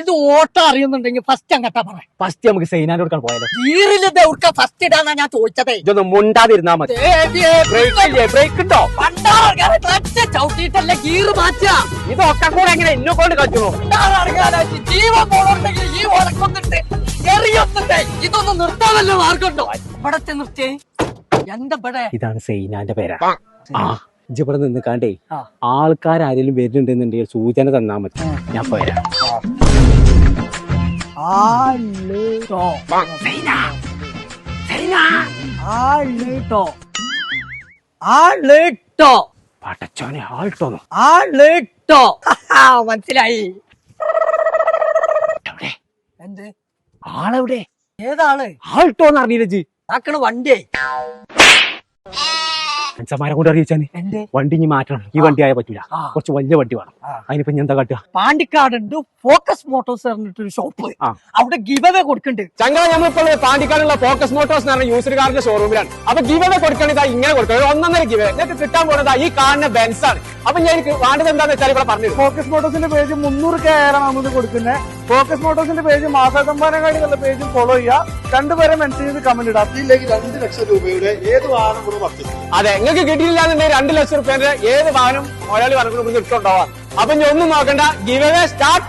ഇത് ഓട്ടം അറിയുന്നുണ്ടെങ്കിൽ ഫസ്റ്റ് അങ്ങട്ടാ പറ ഫസ്റ്റ് നമുക്ക് സൈനാന്റെ കൊടുക്കാൻ പോയാലോ? ദൗർക്ക ഫസ്റ്റ് ഇടാന്നാ ഞാൻ ചോദിച്ചതേ. ഇതൊന്നും മുണ്ടാതിരുന്നാ മതി. ബ്രേക്ക് ഇല്ലേ? ബ്രേക്ക് ഉണ്ടോ ഗീറ് മാറ്റാ ഇതൊക്കെ കൂടെ എങ്ങനെ എന്നെ കൊണ്ട് പണ്ടാറങ്ങാനായിട്ട് ജീവൻ പോണുണ്ടെങ്കിൽ ഈ ഉറക്കൊന്നിട്ട് എറിയൊന്നിട്ടേ ഇതൊന്നും നിർത്താമല്ലോ മാർഗുണ്ടോ ഇവിടത്തെ നിർത്തിയേ? എന്താ ഇവിടെ? ഇതാണ് സൈനാന്റെ പേരാ. ആ. ഇജ്ജ് ഇവിടെ നിന്ന് കാണ്ടേ. ആൾക്കാരാരെങ്കിലും വരുന്നുണ്ടെന്നുണ്ടെങ്കിൽ സൂചന തന്നാ മതി. ഞാൻ പോരാ. ആളുട്ടോ ആളുട്ടോ ആളുട്ടോ പടച്ചോനെ ആൾട്ടോന്നു ആളുട്ടോ മനസ്സിലായി. എന്ത്? ആളെവിടെ? ഏതാൾ? ആൾട്ടോന്ന് അറിയില്ല ജി. ആക്കണ വണ്ടിയേ. മനുഷ്യന്മാരെ കൊണ്ട് അറിയിച്ചാൽ വണ്ടി ഇനി മാറ്റണം. ഈ വണ്ടി ആയ പറ്റൂല. കുറച്ച് വലിയ വണ്ടി വേണം. അതിനിപ്പോ ഞാൻ എന്താ കാട്ടുക? പാണ്ടിക്കാടുണ്ട്. ഫോക്കസ് മോട്ടോഴ്സ് പറഞ്ഞിട്ടൊരു ഷോപ്പ്. അവിടെ ഗിവവേ കൊടുക്കുന്നുണ്ട് ചങ്ക നമ്മളിപ്പോൾ പാണ്ടിക്കാടുള്ള ഫോക്കസ് മോട്ടോഴ്സ് എന്ന് പറഞ്ഞ യൂസർ കാറിന്റെ ഷോറൂമിലാണ് അപ്പൊ ഗിവേ കൊടുക്കണത് ഇങ്ങനെ കൊടുക്കണം. ഒന്നൊന്നര ഗിവേ നിങ്ങൾക്ക് കിട്ടാൻ പോകുന്നത് ഈ കാണുന്ന ബെൻസാണ് അപ്പൊ ഞാൻ എനിക്ക് വേണ്ടത് എന്താന്ന് വെച്ചാൽ ഇവിടെ പറഞ്ഞു ഫോക്കസ് മോട്ടോസിന്റെ പേജ് മുന്നൂറ് കെ ആണ് നമ്മൾ കൊടുക്കുന്നത് ഫോക്കസ് മോട്ടോസിന്റെ പേജ് മാസാസമ്മാനങ്ങാടികളുടെ പേജ് ഫോളോ ചെയ്യുക. രണ്ടുപേരെ മെൻഷൻ ചെയ്ത് കമന്റ് ഇടാം ഇതിലേക്ക് രണ്ട് ലക്ഷം രൂപയുടെ ഏത് വാഹനം കൂടെ പർച്ചേസ് അതെ നിങ്ങൾക്ക് കിട്ടിയില്ല എന്നുണ്ടെങ്കിൽ രണ്ട് ലക്ഷം രൂപയുടെ ഏത് വാഹനം ഒരാൾ പറഞ്ഞു കിട്ടുണ്ടാവാം അപ്പൊ ഞാൻ ഒന്നും നോക്കണ്ട. ഗിവേ സ്റ്റാർട്ട്